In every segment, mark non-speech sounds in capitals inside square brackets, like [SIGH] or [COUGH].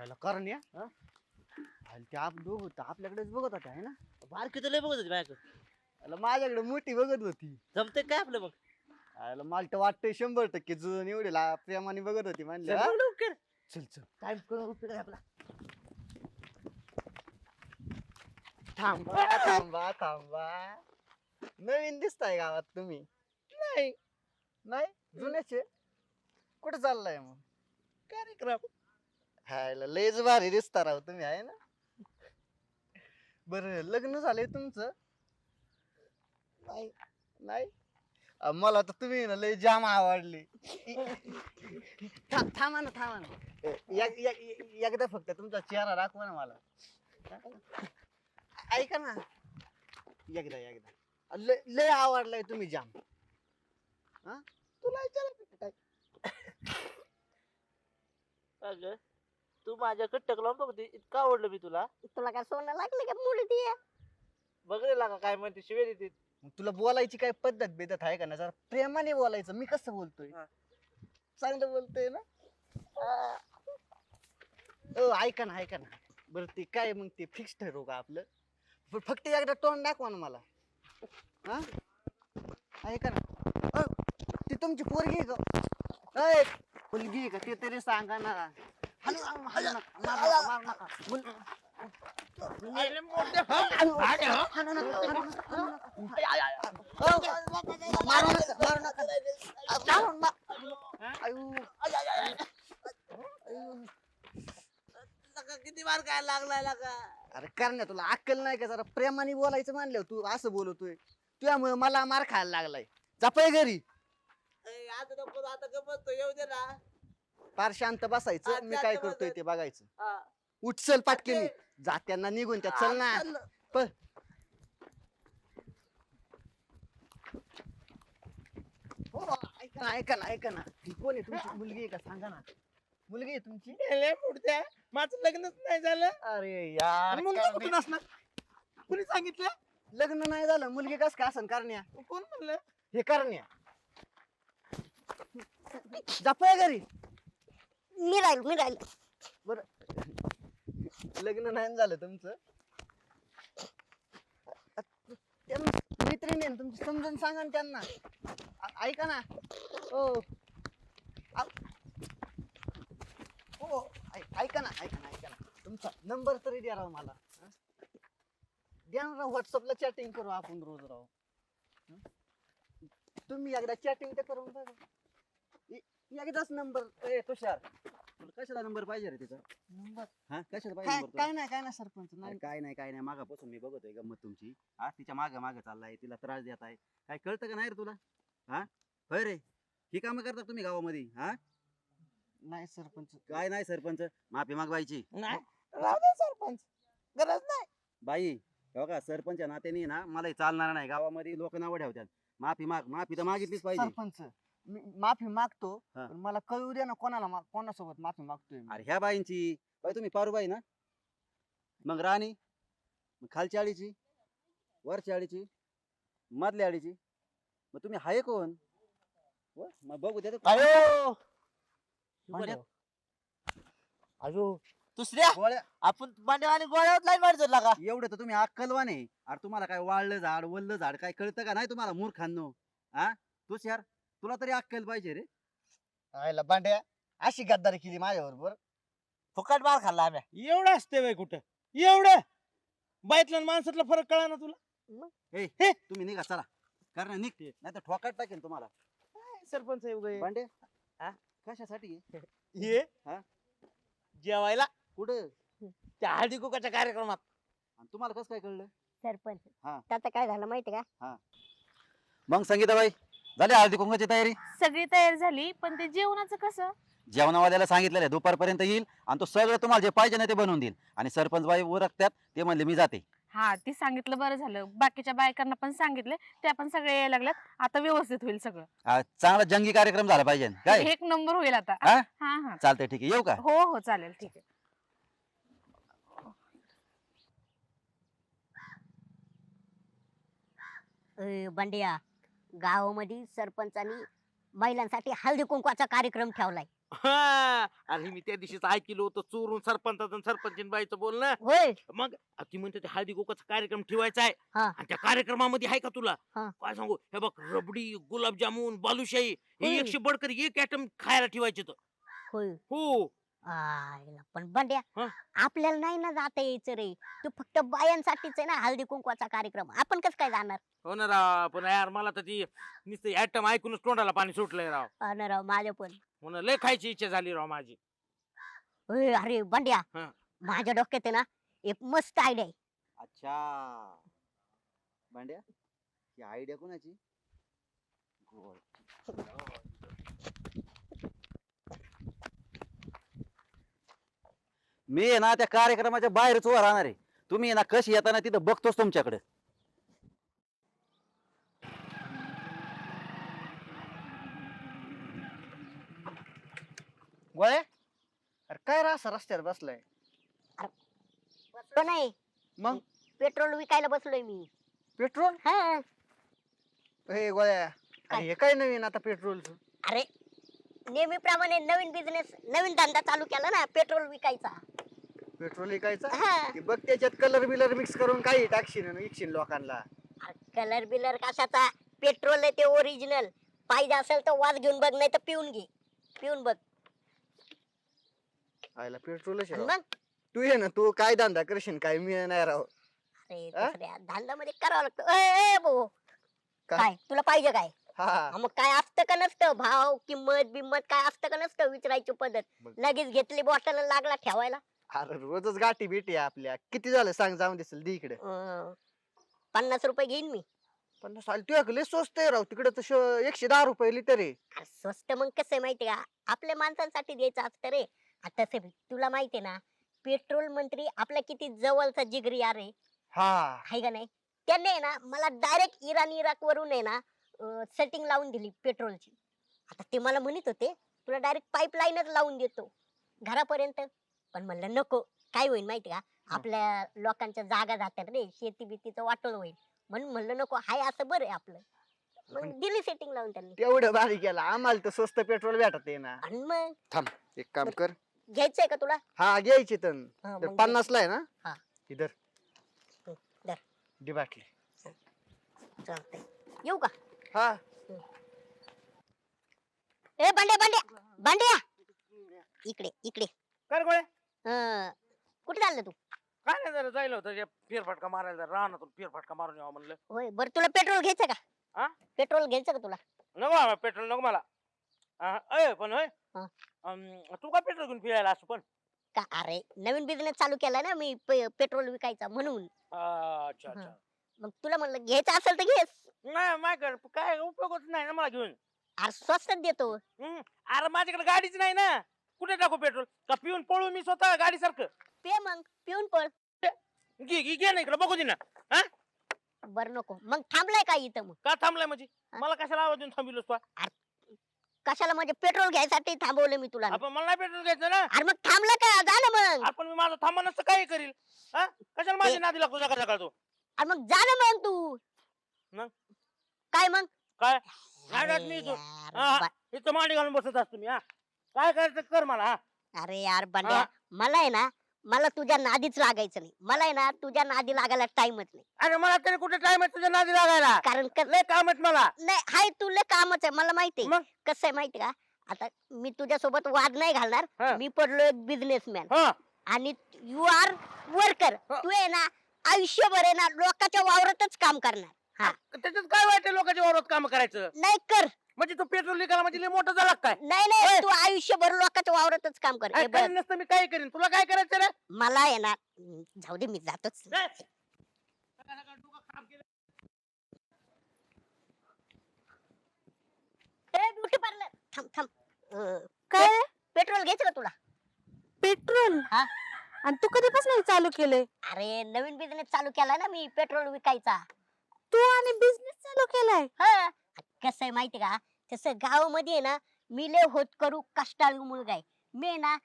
आयला कारण या हा? आयला ते आप दोघ होतं आपल्याकडेच बघत होता आहे ना? बारकी तर लय बघत होती बायको. आयला माझ्याकडे मोठी बघत होती. जमते काय आपलं मग? आयला मला तर वाटतंय शंभर टक्के जुळून एवढी ला प्रेमाने बघत होती चल? मग लवकर. चल चल. टाइम करून उपयोग आहे आपला. थांबा थांबा थांबा. नवीन दिसताय गावात तुम्ही. नाही. नाही? जुन्याचे कुठे चाललाय मग? कार्यक्रम. हायला लयच भारी दिसता राव तुम्ही आहे ना? बर लग्न झालंय तुमचं? नाही नाही. अ, मला तर तुम्ही ना लय जाम आवडली. [LAUGHS] था- थांबा ना थांबा ना. एक- एक- एक- एकदा फक्त तुमचा चेहरा दाखवा ना मला. ऐका ना. एकदा एकदा. अ, लय लय आवडलाय तुम्ही जाम. हा तुला विचारा काय? अगं तू माझ्याकडे टकलावून बघते इतकं आवडलं मी तुला. तुला काय सोनं लागले का मुली ती? बघ रे लागा काय म्हणते शिवे देते मग तुला बोलायची काय पद्धत बेदत आहे का ना जरा प्रेमाने बोलायचं मी कसं बोलतोय? हा. चांगलं बोलतोय ना. ओ ऐका ना ऐका ना. बरं ते काय मग ते फिक्स ठरवू का आपलं? फ- फक्त एकदा तोंड दाखवा ना मला. हा? ऐका ना. अ, ती तुमची पोरगी आहे का? अय, मुलगी आहे का? ते तरी सांगा ना. हलू हलू हलू नका मारू नका मारू नका मुल- हलू- हाणू नका, हाणू नका, हाणू नका. अ, मारू नका मारू नका मारू नका. आयु. आयु. किती मार काय लागलाय लागा अरे करण्या तुला अक्कल नाही का? जरा प्रेमाने बोलायचं मानलं तू असं बोलतोय. तुझ्यामुळे मला मार खायला लागलाय. जपाय घरी. आता नको आता गमत येऊ दे ना. फार शांत बसायचं. मी काय करतोय ते बघायचं. हा. उठचल पाटके जात्यांना निघून त्या चल ना. पळ. हो, ऐका ना ऐका ना ऐका ना. ती कोण आहे तुमची? मुलगी आहे का? सांगा ना. मुलगी आहे तुमची? पुढच्या माझं लग्नच नाही झालं. अरे यार मुलगा कुठून असणार? कुणी सांगितलं? लग्न नाही झालं. मुलगी कस का असन? करण्या. कोण म्हणलं? हे करण्या. जपाय घरी. मी राहील मी राहील. लग्न नाही झालं तुमचं? त्यांना मैत्रिणी आहे ना तुमची समजून सांगा ना त्यांना. आ- ऐका ना. ओ आ- हो, हो ऐ- ऐका ना ऐका ना ऐका ना. तुमचा नंबर तरी द्या राव मला. हं? द्या ना राव व्हॉट्सअपला चॅटिंग करू आपण रोज राव. हं? तुम्ही एकदा चॅटिंग तर करून बघा. एकदाच नंबर. ए तुषार. तुला कशाला नंबर पाहिजे रे तिचा? नंबर? हा कशाला काय पाहिजे काय नाही काय नाही सरपंच. अरे नाही. काय नाही काय नाही. मागापासून मी बघतोय गंमत तुमची. हा तिच्यामागे मागे चाललाय तिला त्रास देत आहे. काय कळतं का नाही रे तुला? हा? होय रे. ही कामं करता तुम्ही गावामध्ये? हा? नाही सरपंच. काय नाही सरपंच. माफी मागवायची. नाही. राहू दे सरपंच. गरज नाही. बाई हे बघा सरपंच नात्याने ना मला चालणार नाही. गावामध्ये लोक नावं ठेवतात. माफी माग माफी तर मागितलीच पाहिजे. सरपंच मी माफी मागतो हा. पण मला कळू द्या ना कोणाला मा- कोणासोबत माफी मागतोय मी. अरे ह्या बाईंची बाई तुम्ही पारूबाई ना? मग राणी मग खालच्या आळीची वरच्या आळीची मधल्या आळीची मग तुम्ही हाय कोण? व? मग बघू द्या अयो दुसऱ्या? गोळ्या. आपण भांड्या आणि गोळ्यावर लाईन मारतो लागा एवढं तर तुम्ही अक्कलवान. आहे अरे तुम्हाला काय वाळलं झाड वल्लं झाड काय कळतं का नाही तुम्हाला मूर्खांनो? हा तूच यार तुला तरी अक्कल पाहिजे रे. आयला बांड्या अशी गद्दारी केली माझ्या बरोबर फुकट मार खाल्ला आम्ही. एवढं असते बाई कुठं? एवढं? बाईतला आणि माणसातला फरक कळा ना तुला ए हे? तुम्ही निघा चला. कारण निघते नाही तर ठोकाट टाकेल तुम्हाला. सरपंच आहे उगा हे. भांडे हा? कशासाठी हे? हा? जेवायला? कुठं? त्या हळदी कुकाच्या कार्यक्रमात. आणि तुम्हाला कसं काय कळलं? सरपंच हा. त्याचं काय झालं माहिती का? मग संगीताबाई झाली हळदी कुंकाची तयारी? सगळी तयार झाली पण ते जेवणाचं कसं? जेवणावाल्याला सांगितलेलं आहे दुपारपर्यंत येईल आणि तो सगळं तुम्हाला जे पाहिजे ना ते बनवून देईल. आणि सरपंच बाई उरकतात ते म्हणले मी जाते. हा ते सांगितलं बरं झालं. बाकीच्या बायकांना पण सांगितलं त्या पण सगळे यायला लागल्यात. आता व्यवस्थित होईल सगळं. आ, चांगला जंगी कार्यक्रम झाला पाहिजे काय? एक नंबर होईल आता. हा? हा हा. चालतंय ठीक आहे. येऊ का? हो हो चालेल ठीक आहे. बंड्या. गावामध्ये सरपंचानी महिलांसाठी हळदी कुंकवाचा कार्यक्रम ठेवलाय. हा, अरे मी त्या दिवशीच ऐकलं होतं चोरून सरपंचाचं आणि सरपंचीन बाईचं बोलणं. होय. मग ती म्हणते ते हळदी कुकाचा कार्यक्रम ठेवायचा आहे. हा. आणि त्या कार्यक्रमामध्ये आहे का तुला? हा. काय सांगू? हे बघ रबडी गुलाबजामुन बालुशाही हे होय. एकशे बडकर एक आयटम खायला ठेवायचे तर. होय. हो. आयला, पण बंड्या हा? आपल्याला नाही ना जाता यायचं रे. तो फक्त बायांसाठीच आहे ना हळदी कुंकवाचा कार्यक्रम. आपण कसं काय जाणार? हो ना राव पण यार मला तर ती नुसतं आयटम ऐकूनच तोंडाला पाणी सुटलंय राव. हा ना राव माझ्या पण. म्हणून लय खायची इच्छा झाली राव माझी. अरे बंड्या हा. माझ्या डोक्यात आहे ना एक मस्त आयडिया आहे. अच्छा. भांड्या ही आयडिया कोणाची? गोड. मी आहे ना त्या कार्यक्रमाच्या बाहेरच उभा राहणार आहे. तुम्ही आहे ना कशी येताना तिथं बघतोच तुमच्याकडे. गोळ्या? अरे काय रा असं रस्त्यावर बसलाय? बसलो नाही. मग? पेट्रोल विकायला बसलोय मी. पेट्रोल? हा. हे गोळ्या. अरे हे काय नवीन आता पेट्रोलचं अरे नेहमीप्रमाणे नवीन बिझनेस नवीन धंदा चालू केला ना पेट्रोल विकायचा. पेट्रोल विकायचं? ते बघ त्याच्यात कलर बिलर मिक्स करून काही टाकशील आणि विकशील लोकांना. कलर बिलर कशाचा? पेट्रोल आहे ते ओरिजिनल पाहिजे असेल तर वाज घेऊन बघ नाही तर पिऊन घे. पिऊन बघ. आयला पेट्रोलच आणि आहे राव. मग? तू ये ना तू काय धंदा करशील काय मी नाही राव. अरे? दुसऱ्या धंद्यामध्ये करावं लागतं. ए, ए, भाऊ. काय? काय? तुला पाहिजे काय? हा. हा, मग काय असतं का नसतं? भाव किंमत बिंमत काय असतं का नसतं? विचारायची पद्धत. मग. लगेच घेतली बॉटल लागला ठेवायला. अरे रोजच गाठी भेटी आपल्या. किती झालं सांग जाऊन दिसेल दे इकडे. अं, पन्नास रुपये घेईन मी. पन्नास आले तू लय स्वस्त आहे राव. तिकडे श- एकशे दहा रुपये लिटर आहे. अरे स्वस्त मग कसं आहे माहिती का? आपल्या माणसांसाठी द्यायचं असतं रे. आता तसं बी तुला माहितीये ना पेट्रोल मंत्री आपला किती जवळचा जिगरी यार आहे. हा. आहे का नाही? त्यांनी आहे ना मला डायरेक्ट इराण इराक वरून आहे ना सेटिंग लावून दिली पेट्रोलची. आता ते मला म्हणत होते तुला डायरेक्ट पाईपलाईनच लावून देतो. घरापर्यंत. पण म्हणलं नको काय होईल माहिती का? आपल्या लोकांच्या जागा जातात रे शेती बितीचं वाटोळ होईल. म्हणून म्हणलं नको हाय असं बरं आहे आपलं. मग दिली सेटिंग लावून त्यांनी. तेवढं भारी केला. आम्हाला तर स्वस्त पेट्रोल भेटत आहे ना. आणि मग? एक काम कर. घ्यायचंय का तुला? हा घ्यायची तर. हा, तर मग पन्नासला आहे ना? हा. इधर. हं, धर. दी बाटली घे. चालतंय. येऊ का? हा. ए बांड्या बांड्या बांड्या इकडे इकडे. कर गोळे कुठे चाललं तू? काय नाही जरा जायला होतं फेरफटका मारायला जरा रानातून फेरफटका मारून यावं म्हणलं. होय बर तुला पेट्रोल घ्यायचं हा? का पेट्रोल घ्यायचं का तुला? नको बाबा पेट्रोल नको मला. अय पण होय हा. अं, तू का पेट्रोल घेऊन फिरायला असं पण? का अरे नवीन बिझनेस चालू केलाय ना मी पे- पेट्रोल विकायचा म्हणून. अच्छा. अच्छा. मग तुला म्हणलं घ्यायचं असेल तर घेस नाही माझ्याकडे काय उपयोगच नाही ना मला घेऊन. अरे स्वस्तात देतो. हम्म. अरे माझ्याकडे गाडीच नाही ना. कुठे टाकू पेट्रोल? का पिऊन पळू मी स्वतः गाडी सारखं पे मग पिऊन पळ. घे घे घे ना इकडे बघू दे ना. बर नको. मग थांबलाय का इथं मग? का थांबलाय म्हणजे? मला कशाला आवाज देऊन थांबिलोस तू कशाला म्हणजे पेट्रोल घ्यायसाठी थांबवलं मी तुला आपण मला नाही पेट्रोल घ्यायचं ना? अरे मग थांबलं का? जा ना मग. आपण मी माझं थांबा नसतं काय करील? हा? कशाला माझ्या नादी लागतो सकाळ सकाळ तू? अरे मग जा ना मग तू. मग? काय मग? काय? नाही जात अरे मी इथून. हा, हा. इथं मांडी घालून बसत असतो मी हा. काय करायचं कर मला हा. अरे यार बंड्या हा. मला आहे ना मला तुझ्या नादीच लागायचं नाही. मला आहे ना तुझ्या नादी लागायला टाइमच नाही. अरे मला तरी कुठे टाइम आहे तुझ्या नादी लागायला? कारण लय काम आहेत मला. नाही हाय तुला कामच आहे मला माहिती मग? कसं आहे माहिती का? आता मी तुझ्यासोबत वाद नाही हा. घालणार मी पडलो एक बिझनेसमॅन हा. आणि यू आर वर्कर हा. तू आहे ना आयुष्यभर आहे ना लोकांच्या वावरातच काम करणार. हा. त्याच्यात काय आहे लोकांच्या वावरात काम करायचं? नाही कर. म्हणजे तू पेट्रोल निघाला म्हणजे लय मोठं झाला काय? नाही नाही तू आयुष्यभर लोकांच्या वावरातच काम कर. हे बघ, नसतं मी काय करीन? तुला काय करायचं रे? मला आहे ना हम्म, जाऊ दे मी जातोच. ए! सकाळ सकाळ डोकं खराब केलं. Beauty parlour. थांब थांब. अं, काय पेट्रोल घ्यायचं का तुला? पेट्रोल? हा? आणि तू कधीपासून हे चालू केलंय? अरे नवीन बिझनेस चालू केला ना मी पेट्रोल विकायचा. तू आणि बिझनेस चालू केलाय? हा. कसं आहे माहिती का? तसं गावामध्ये ना मी लय होत करू कष्टाळू मुलगा आहे. मी ना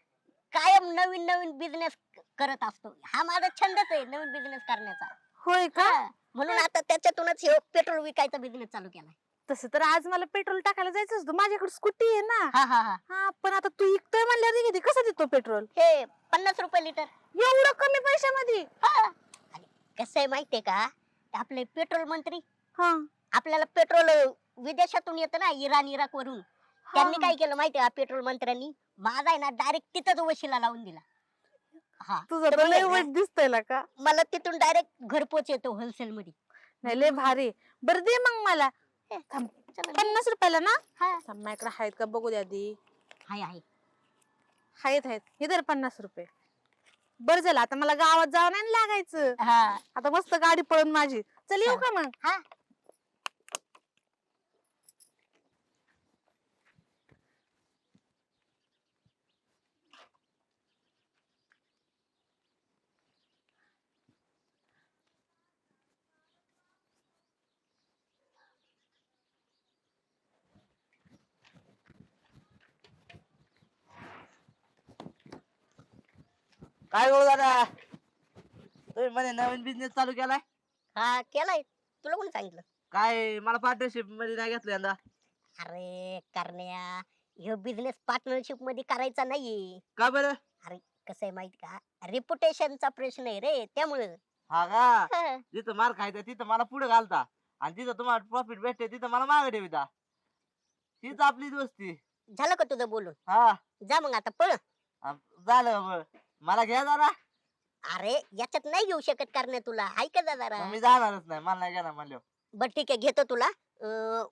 कायम नवीन नवीन बिझनेस करत असतो. हा माझा छंदच आहे नवीन बिझनेस करण्याचा. होय का? हा, म्हणून आता त्याच्यातूनच हे पेट्रोल विकायचा बिझनेस चालू केलाय. तसं तर आज मला पेट्रोल टाकायला जायचं होतं माझ्याकडे स्कूटी आहे ना. हा हा हा. हा पण आता तू इकतोय म्हणल्यावर किती कसं देतो पेट्रोल हे पन्नास रुपये लिटर एवढं कमी पैशामध्ये? हा. कसं आहे माहितीये का? आपले पेट्रोल मंत्री हा. आपल्याला पेट्रोल विदेशातून येतं ना इराण इराक वरून. त्यांनी काय केलं माहितीये का पेट्रोल मंत्र्यांनी? माझा आहे ना डायरेक्ट तिथंच वशिला लावून दिला. हा. तुझं तर तर मग लय वाईट दिसतंय ना का? मला तिथून डायरेक्ट घरपोच येतो होलसेल मध्ये. नाही लय भारी. बरं दे मग मला. हे, थांब. चला दे. पन्नास रुपयाला ना? हा. थांब, माझ्याकडे आहेत का? बघू द्या आधी. हाय आहे आहेत आहेत. हे तर पन्नास रुपये. बरं झालं आता मला गावात जावं नाही ना लागायचं. हा. आता मस्त गाडी पळून माझी. चल येऊ का मग? हा. काय बोल दादा? तुम्ही म्हणे नवीन बिझनेस चालू केलाय? हा केलाय. तुला कोण सांगितलं? काय मला पार्टनरशिपमध्ये नाही घेतलं यंदा. अरे करण्या ह्यो बिझनेस पार्टनरशिपमध्ये करायचा नाहीये. का बरं? कसं आहे माहीत का? रेपुटेशनचा प्रश्न आहे रे त्यामुळे. हा का? जिथं मार खायचा तिथं मला पुढे घालता. आणि जिथं तुम्हाला प्रॉफिट भेटते तिथं मला मागे ठेविता. हीच आपली दोस्ती. झालं का तुझं बोलून? हा. जा मग आता पळ. झालं मग मला घ्या जरा. अरे याच्यात नाही घेऊ शकत करण्या तुला. ऐक जा जरा? मग मी जाणारच नाही. मला नाही घेणार म्हणलं बर ठीक आहे. घेतो तुला.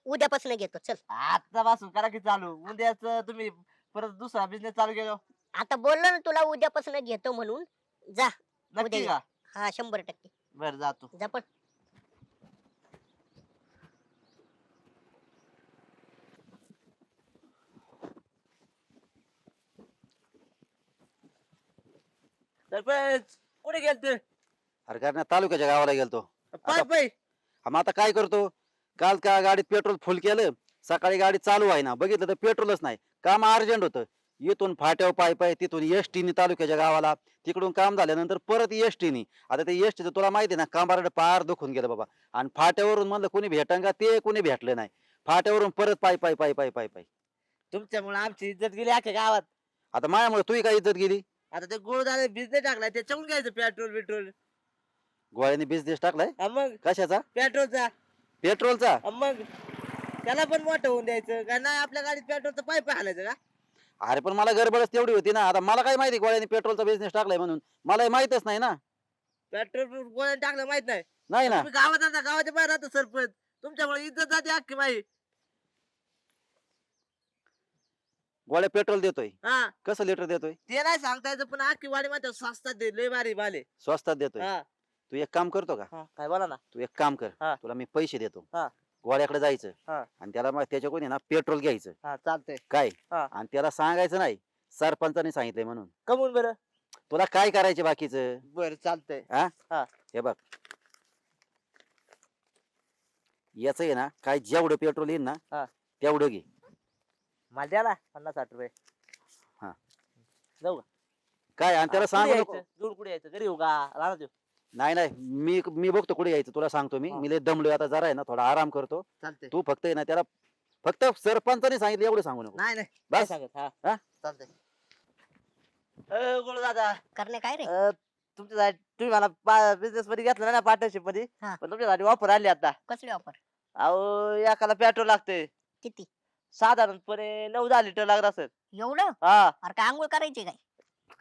उद्यापासून घेतो. चल. आतापासून करा की चालू. उद्याच तुम्ही परत दुसरा बिझनेस चालू केला. आता बोललो ना तुला उद्यापासून घेतो म्हणून. जा. नक्की उद्या का? हा शंभर टक्के. बर जातो. जा पण सरपंच कुठे गेलते? अरे कारण तालुक्याच्या गावाला गेलतो. पाय आता- पाय. हा, मग आता काय करतो? काल का गाडीत पेट्रोल फुल केलं सकाळी गाडी चालू आहे ना बघितलं तर पेट्रोलच नाही. काम अर्जंट होतं. इथून फाट्यावर पाय पाय तिथून एस टीने तालुक्याच्या गावाला तिकडून काम झाल्यानंतर परत एस टीने आता ते एस टीचं तुला माहिती आहे ना कामारड पार दुखून गेलं बाबा. आणि फाट्यावरून म्हणलं कोणी भेटन का ते कोणी भेटलं नाही. फाट्यावरून परत पाय पाय पाय पाय पाय पाय. तुमच्यामुळे आमची इज्जत गेली अख्ख्या गावात. आता मायामुळे तुही काय इज्जत गेली? आता ते गोळ झाले बिझनेस टाकलाय त्याच्याहून घ्यायचं पेट्रोल पेट्रोल गोळ्याने बिझनेस टाकलाय? मग. कशाचा? पेट्रोलचा पेट्रोलचा मग. त्याला पण मोठं होऊन द्यायचं. का नाही आपल्या गाडीत पेट्रोलचं पाईप हालायचं का? अरे पण मला गडबडच तेवढी होती ना. आता मला काय माहिती गोळ्याने पेट्रोलचा बिझनेस टाकलाय म्हणून? मला हे माहितच नाही ना. पेट्रोल गोळ्याने टाकलं माहीत नाही. नाही ना. तुम्ही गावात राहता गावाच्या बाहेर राहता सरपंच. तुमच्यामुळे इज्जत जाते अख्खी माही गोळ्या पेट्रोल देतोय. हा. कसं लिटर देतोय? ते नाही सांगता यायचं पण अख्खी वाडी माहिती स्वस्तात दे लय भारी बाले स्वस्तात देतोय. हा. तू एक काम करतो का? हा, काय बोला ना. तू एक काम कर हा. तुला मी पैसे देतो. हा. गोळ्याकडे जायचं. हा. आणि त्याला मग त्याच्याकडून आहे ना पेट्रोल घ्यायचं. हा चालतंय. काय? हा. आणि त्याला सांगायचं नाही सरपंचाने सांगितलंय म्हणून. कमून बरं. तुला काय करायचे बाकीचं? बर चालतंय. हे बघ. याच आहे ना काय जेवढं पेट्रोल येईल ना हा. तेवढं घे. मला द्या ना पन्नास साठ रुपये. हा. जाऊ का? काय आणि त्याला सांगू नको. कुठे यायचं? घरी येऊ का? राहणार देऊ नाही नाही मी मी बघतो कुठे यायचं तुला सांगतो मी. हा. मी लय दमलोय आता जरा आहे ना थोडा आराम करतो. चालतंय. तू फक्त आहे ना त्याला फक्त सरपंचाने सांगितलं एवढं सांगू नको. नाही नाही. काय बस सांगत हा? चालतंय. अ, गोड दादा करण्या काय रे? अ, तुमच्यासाठी तुम्ही मला बिझनेस मध्ये घेतलं ना पार्टनरशिपमध्ये? हा. पण तुमच्यासाठी ऑफर आली आता. कसली ऑफर अहो एकाला पेट्रोल लागते किती? साधारणपणे नऊ दहा लिटर लागत असेल. एवढं? हा. अरे काय आंघोळ करायची काय?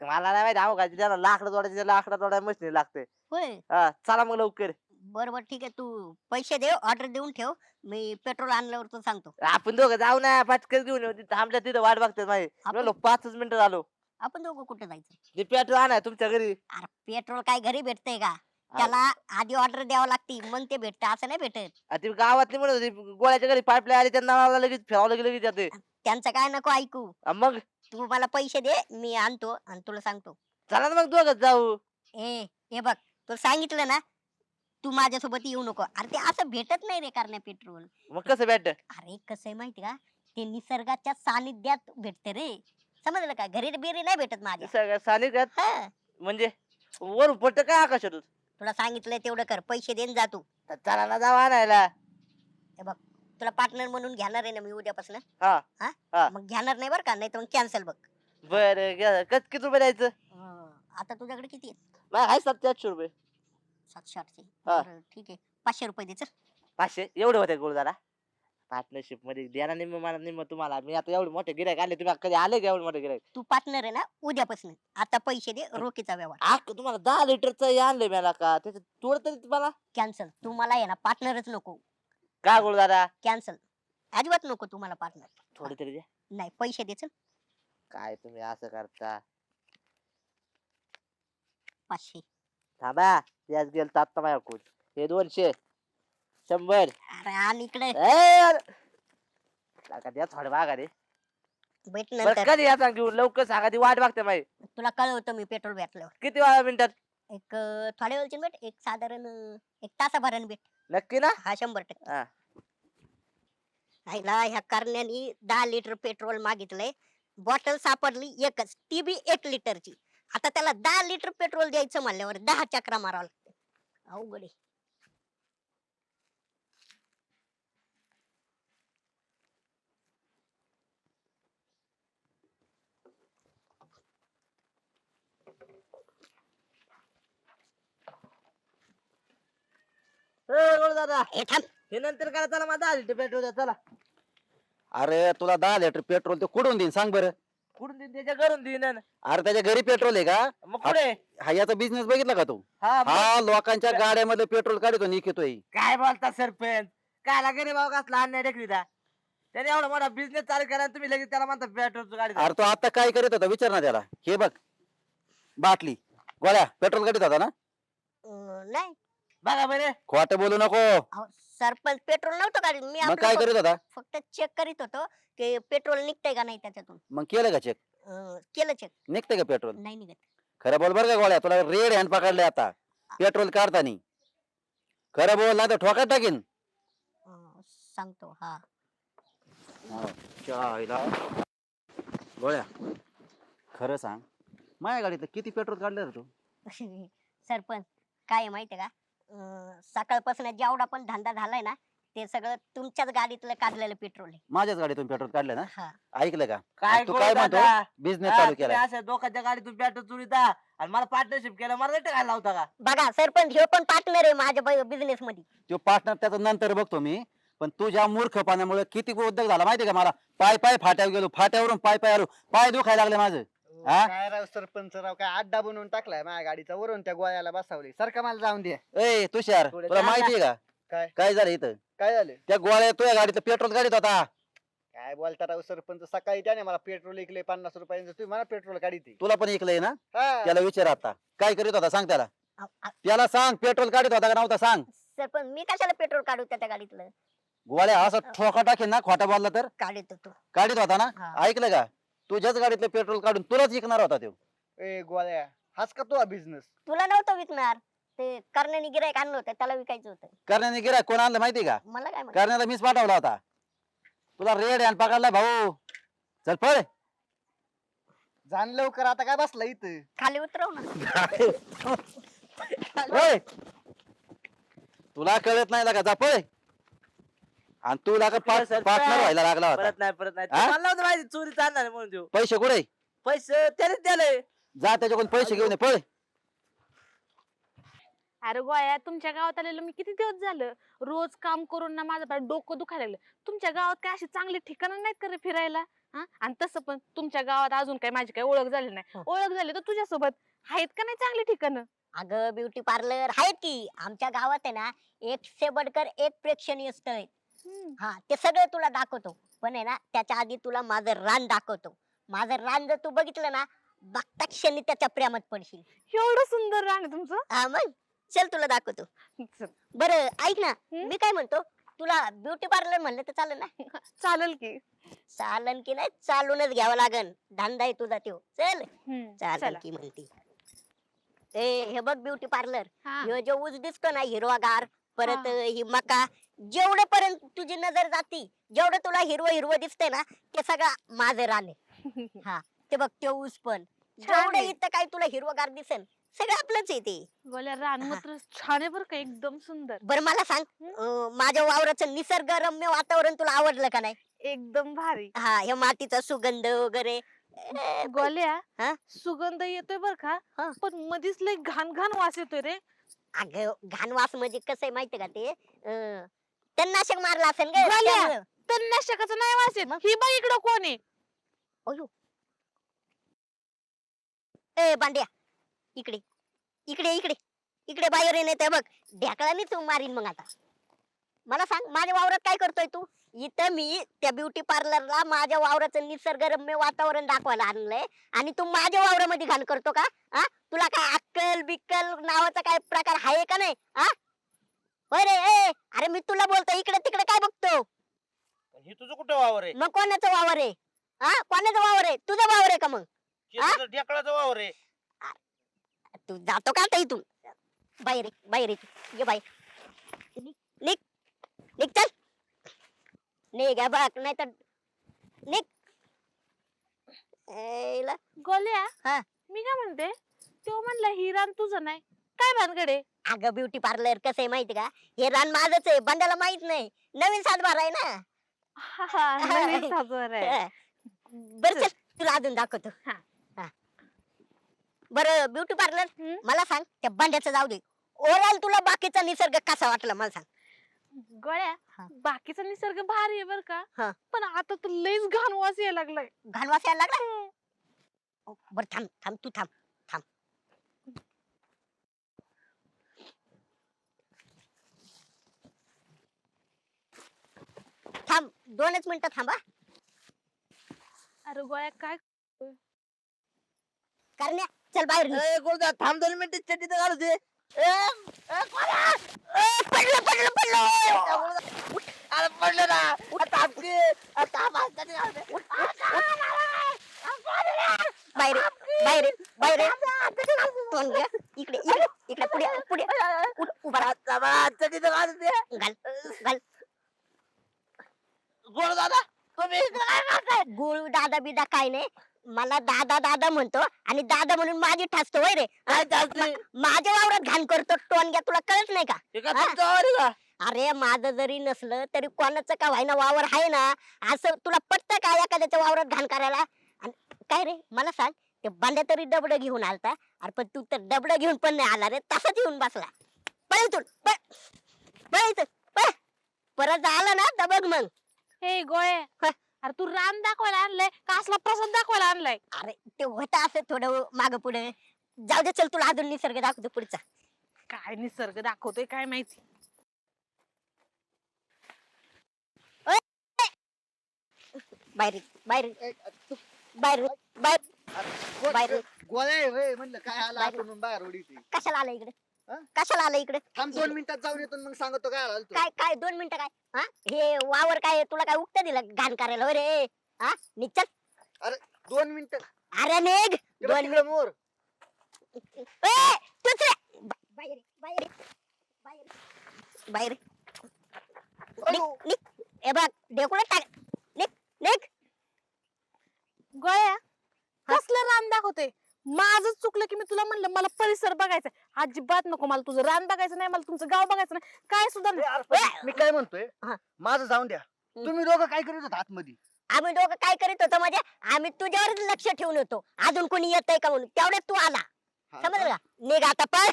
मला नाही माहिती आहो काय त्याला लाकडं तोडायचे लाकडं तोडाय मशीन लागते. होय. हा चला मग लवकर. बर बर ठीक आहे. तू पैसे दे ऑर्डर देऊन ठेव. मी पेट्रोल आणल्यावर तू सांगतो. आपण दोघं जाऊ ना. पटकन घेऊन येऊ. तिथं आमच्या तिथं वाट बघते माहिती आपण- म्हणलो पाचच मिनिटं झालो. आपण दोघं कुठे जायचं? ते पेट्रोल आणा तुमच्या घरी. अरे पेट्रोल काय घरी भेटतंय का? त्याला आधी ऑर्डर द्यावं लागती मग ते भेटत असं नाही भेटत. आ ती गावातली म्हणत होती गोळ्याच्या घरी पाईपलाईन आली त्यांना लगेच फिरावं लगेच लगेच जाते त्यांचं काय नको ऐकू. आ मग? तू मला पैसे दे मी आणतो आणि तुला सांगतो. चला ना मग दोघं जाऊ. ए हे बघ तुला सांगितलं ना तू माझ्यासोबत येऊ नको. अरे ते असं भेटत नाही रे करण्या पेट्रोल. मग कसं भेट अरे कसं आहे माहिती का? ते निसर्गाच्या सानिध्यात भेटते रे. समजलं का? घरी बिरी नाही भेटत माझ्या. सानिध्यात? हा. म्हणजे? वरून पडतं काय आकाशातून? तुला तुला सांगितलंय तेवढं कर पैसे देऊन जा तू. चला ना जाऊ आणायला. तुला पार्टनर म्हणून घेणार आहे ना मी उद्यापासून? हा हा. मग घेणार नाही बरं का नाही तर मग कॅन्सल बघ. बर कच किती रुपये द्यायचं? आता तुझ्याकडे किती आहेत? नाही आहे सातशे आठशे रुपये. सातशे आठशे हा. बरं, ठीक आहे. पाचशे रुपये दे चल. पाचशे? एवढे होते गुरुदारा पार्टनरशिपमध्ये द्या ना निम्म मला निम्म तुम्हाला. मी आता एवढे मोठे गिरायक आले तुम्ही कधी आले का एवढे मोठे गिरायक तू पार्टनर आहे ना उद्यापासून. आता पैसे दे रोखीचा व्यवहार. तुम्हाला दहा लिटरचं हे आणलंय मला का? त्याच्यात थोडं तरी तुम्हाला? कॅन्सल तू मला आहे ना पार्टनरच नको. का गुरुदारा कॅन्सल अजिबात नको तुम्हाला पार्टनर थोडे तरी द्या. नाही पैसे दे चल. काय तुम्ही असं करता? पाचशे. थांबा. त्याच गेल आता माझ्याकडून. हे दोनशे. शंभर. अरे आण इकडे. द्या थोडे मागा रे भेट बरं, नंतर. कधी याचा घेऊन? लवकर सांगा ती वाट बघते माहिती तुला कळवतो मी पेट्रोल भेटल्यावर. किती वेळा मिनिटात? एक अं, थोड्या वेळची भेट एक साधारण अं, एक तासाभराने भेट. नक्की ना? हा शंभर टक्के. हा. आईला ह्या करण्यानी दहा लिटर पेट्रोल मागितलंय. बॉटल सापडली एकच ती बी एक लिटरची. आता त्याला दहा लिटर पेट्रोल द्यायचं म्हणल्यावर दहा चक्रा मारावं लागते. अवघड आहे. दादा. ए थांब. हे नंतर करा चला मला दहा लिटर पेट्रोल द्या चला. अरे तुला दहा लिटर पेट्रोल ते कुठून देईन सांग बरं. कुठून देईन? त्याच्या घरून देईन. अरे त्याच्या घरी पेट्रोल आहे का? मग पुढे हा याचा बिझनेस बघितला का तू? हा मग हा लोकांच्या गाड्यामध्ये पेट्रोल काढतो निघतोय. काय बोलता सरपंच? काय लागे भाऊ कसला अन्याय टेकरीदा त्याने एवढा मोठा बिझनेस चालू केला आणि तुम्ही लगेच त्याला म्हणता पेट्रोलची गाडी द्या. अरे तो आता काय करीत होता विचार ना त्याला. हे बघ. बाटली. गोळ्या. पेट्रोल काढत होता ना? अं, नाही. बघा बरे. खोटं बोलू नको. अहो, सरपंच पेट्रोल नव्हतं काढत. मी मग काय करीत होता? फक्त चेक करीत होतो की पेट्रोल निघतंय का नाही त्याच्यातून. मग केलं का चेक अं, केलं चेक निघतंय का पेट्रोल? नाही निघत. खरं बोल बरं का गोळ्या तुला रेड हँड पकडले आता. पेट्रोल काढतानी. खरं बोल ना तर ठोका टाकीन. अं, सांगतो हा. चायला. गोळ्या खरं सांग. माझ्या गाडीत किती पेट्रोल काढलं रे तू? [LAUGHS] सरपंच काय आहे माहितीये का? सकाळपासून जेवढा पण धंदा झालाय ना ते सगळं तुमच्याच गाडीतलं काढलेलं पेट्रोल आहे. माझ्याच गाडीतून पेट्रोल काढलं ना? हा. ऐकलं का? काय तू काय म्हणतो? बिझनेस हा, चालू केला गाडीतून पेट्रोल चुरीता. आणि मला पार्टनरशिप केलं मला रेट घायला होता का? बघा सरपंच हे पण पार्टनर आहे माझ्या बिझनेस मध्ये तो पार्टनर त्याचा नंतर बघतो मी. पण तुझ्या मूर्खपणामुळे किती उद्योग झाला माहितीये का मला? पाय पाय फाट्यावर गेलो फाट्यावरून पाय पाय आलो. पाय दुखायला लागले माझं. हा? काय राव सरपंच राव काय अड्डा बनवून टाकलाय माझ्या गाडीचा वरून त्या गोळ्याला बसवली. सारखा मला जाऊन दे. ए तुषार थोडं तुला. माहितीये का? काय? काय झालं इथं? काय झालं? त्या गोळ्या तुझ्या गाडीचं पेट्रोल गाडीत होता. काय बोलता राव सरपंच सकाळी त्याने मला पेट्रोल इकले पन्नास रुपयांचं. तुम्ही मला पेट्रोल गाडी ती तुला पण ऐकलंय ना? त्याला विचार आता. काय करीत होता सांग त्याला. अहो, आ- त्याला सांग पेट्रोल काढत होता का नव्हता सांग. सरपंच मी कशाला पेट्रोल काढू त्या त्या गाडीतलं? गोळ्या असा ठोका टाकेन ना खोटा बोलला तर? काढत होतो काढीत होता ना? हा. ऐकलं का? तुझ्याच गाडीतलं पेट्रोल काढून तुलाच विकणार होता तो. ए गोळ्या हाच का तो बिझनेस तुला नव्हतं विकणार. ते करण्याने गिरायक आणलं होतं त्याला विकायचं होतं. करण्याने गिरा कोण आणलं माहिती का? मला काय माहीत? करण्याला मीच पाठवला होता. तुला रेड हँड पकडला भाऊ. चल पळ. जाण लवकर आता काय बसला इथं? खाली उतरव ना. [LAUGHS] ओय! तुला कळत नाही लागा जा पळ. आणि तू लागा सर, सर, पार्टनर व्हायला लागला होता. परत नाही परत नाही. हा? मला नव्हतं माहिती चोरी चालणार आहे म्हणून देऊ पैसे कुठे? पैसे त्यानेच दिले जा त्याच्याकडून पैसे घेऊन ये पळ. अरे गोया तुमच्या गावात आलेलं मी किती दिवस झालं? रोज काम करून ना माझं पार डोकं दुखायला लागलं. तुमच्या गावात काय अशी चांगली ठिकाणं नाहीत का रे फिरायला? हा? आणि तसं पण तुमच्या गावात अजून काही माझी काही ओळख झाली नाही. हो. ओळख झाली तर तुझ्यासोबत आहेत का नाही चांगली ठिकाणं? अगं ब्युटी पार्लर आहेत की. आमच्या गावात आहे ना एक से बडकर एक प्रेक्षणीय स्थळ आहे. हा ते सगळं तुला दाखवतो. पण आहे ना त्याच्या आधी तुला माझं रान दाखवतो. माझं रान जर तू बघितलं ना बघता क्षणी त्याच्या प्रेमात पडशील. एवढं सुंदर रान आहे तुमचं? हा मग. चल तुला दाखवतो. चल, बरं ऐक ना? मी काय म्हणतो तुला ब्युटी पार्लर म्हणलं तर चालेल ना? चालेल की. चालन की नाही चालूनच घ्यावं लागन. धंदा आहे तुझा त्यो. चल. हम्म, चालेल चला. की म्हणते. ए हे बघ ब्युटी पार्लर. हा. ह्यो जो ऊस दिसतो ना हिरवागार परत हा. ही मका जेवढं पर्यंत तुझी नजर जाती जेवढं तुला हिरवं हिरवं दिसतंय ना ते सगळं माझं आहे [LAUGHS] हा ते बघ ते ऊस पण. छान जेवढं. इथं काय तुला हिरवगार दिसेल सगळं आपलंच आहे ते. गोल्या रान मात्र छान आहे बरं का एकदम सुंदर. बरं मला सांग अं, माझ्या वावराचं निसर्गरम्य वातावरण तुला आवडलं का नाही? एकदम भारी. हा या मातीचा सुगंध वगैरे. अं, गोल्या हा? सुगंध येतोय बर का हा. पण मधीच लय घाण घाण वास येतोय रे. अगं घाणवास म्हणजे कसं आहे माहितीये का ते? अं, तणनाशक मारलं असेल ग. त्यामुळं. तणनाशकाचा नाही वास येत? ही बघ इकडं कोण आहे. अयो. ए बांड्या. इकडे. इकडे इकडे. इकडे बाहेर ये नाही तर बघ ढेकळाने तू मारीन मग आता. मला सांग माझ्या वावरात काय करतोय तू? इथं मी त्या ब्युटी पार्लरला माझ्या वावराचं निसर्गरम्य वातावरण दाखवायला आणलंय आणि तू माझ्या वावरामध्ये घाण करतो का? हा तुला काय अक्कल बिक्कल नावाचा काय प्रकार आहे का नाही? हा होय रे ए अरे मी तुला बोलतो इकडे तिकडे काय बघतो? हे तुझं कुठं वावर आहे? मग कोणाचं वावर आहे? हा कोणाचं वावर आहे? तुझं वावर आहे का मग? हे ढेकळाचं वावर आहे. तू जातो का आता इथून? बाहेर ये, बाहेर ये तू. ये बाहेर. निघ निघ निघ चल. निघ हे बघ नाही तर निघ. एला, गोल्या हा. मी काय म्हणते? तो म्हणला ही रान तुझं नाही. काय भानगडे अगं ब्युटी पार्लर कसं आहे माहिती का? हे रान माझच आहे बंडाला माहीत नाही. नवीन सातबार आहे ना? हा, हा, नवीन सासर आहे. [LAUGHS] बर चल तुला अजून दाखवतो. हा. हा. बरं ब्युटी पार्लर हम्म. मला सांग त्या बंड्याचं जाऊ दे. ओव्हरऑल तुला बाकीचा निसर्ग कसा वाटला मला सांग. गोळ्या. बाकीचा निसर्ग भारी आहे बर का? हा. पण आता तर लईच घाण वास यायला लागलाय. घाणवास यायला लागला बरं थांब थांब तू थांब थांब थांब दोनच मिनिटं थांबा. अरे गोळ्या काय करण्या चल बाहेर निघ. ए, गोळदा, थांब दोन मिनिटं चड्डी तर घालू दे. ए, ए, कोण्या? ए, पडलं अरे ना. बाहेर ये, बाहेर ये, बाहेर ये. तोंड घे. इकडे इकडे इकडे पुढे पुढे. उठ, उभा राहा. चड्डी तर घालू दे. घाल घाल. गोळ दादा तुम्ही इकडे काय करताय? गुळ दादा बिदा काय नाही. मला दादा दादा म्हणतो आणि दादा म्हणून माझी ठासतो होय रे. काय चालतंय? माझ्या वावरात घाण करतो टोन घ्या तुला कळत नाही का? हे काय? तुमचं वावर आहे का? अरे माझं जरी नसलं तरी कोणाचं का व्हायना वावर आहे ना? असं तुला पटतं का एखाद्याच्या वावरात घाण करायला? आणि काय रे मला सांग ते बांड्या तरी डबड घेऊन आलता. अरे पण तू तर डबड घेऊन पण नाही आला रे तसाच येऊन बसला. पळ इथून पळ पळ इथून पळ. परत आला ना तर बघ मग. हे गोळे. अरे तू रान दाखवायला आणलंय का असला प्रसाद दाखवायला आणलाय अरे ते होतं असं थोडं माग पुढे जाऊ दे चल तुला अजून निसर्ग दाखवतो पुढचा काय निसर्ग दाखवतोय काय माहिती बाहेर ये, बाहेर ये, बाहेर ये, बाहेर बाहेर. गोळ्या म्हणलं काय आला बाहेर. आपण बाहेर उडीते कशाला आला इकडे? कशाला आला इकडे? थांब दोन मिनिटात जाऊन येतो आणि मग सांगतो काय आला तू काय काय दोन मिनिटं काय? हा? हे वावर काय तुला काय उक्त दिलं घाण करायला? होय रे. हा? निघचल दोन मिनिटं. अरे निघ. बघ दोन तिकडे मोर. ए, तूच रे बा- बाहेर बाहेर बाहेर बाहेर. निघ, निघ. हे बघ ढेकुळं टाक. निघ निघ. गोळ्या. कसलं रान दाखवतोय? माझंच चुकलं की मी तुला म्हणलं मला परिसर बघायचा अजिबात नको मला तुझं रान बघायचं नाही मला तुमचं गाव बघायचं नाही. काय सुद्धा ए, नाही अरे पण मी काय म्हणतोय? हा. माझं जाऊन द्या. तुम्ही दोघं काय करीत होता आतमध्ये? आम्ही दोघं काय करीत होतो म्हणजे आम्ही तुझ्यावरच लक्ष ठेवून होतो. अजून कोणी येतंय का म्हणून? तेवढ्यात तू आला. समजलं का? निघ आता पळ.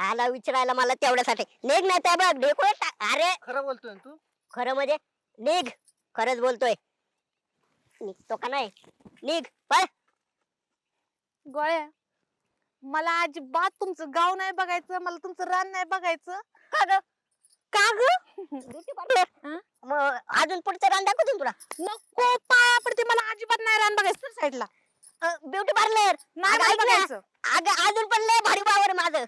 आला विचारायला मला तेवढ्यासाठी. निघ नाही त्या बघ ढेकुळं अरे! खरं बोलतोय ना तू? खरं म्हणजे निघ. खरंच बोलतोय. निघतो का नाही? निघ पळ. गोळ्या. मला अजिबात तुमचं गाव नाही बघायचं मला तुमचं रान नाही बघायचं. का ग? का ग? मग अजून पुढचं रान दाखवतो ना तुला. नको पाया पडते मला अजिबात नाही रान बघायचं साईडला. Beauty parlour. नाही अगं, अजून पण लय भारी वावर माझं.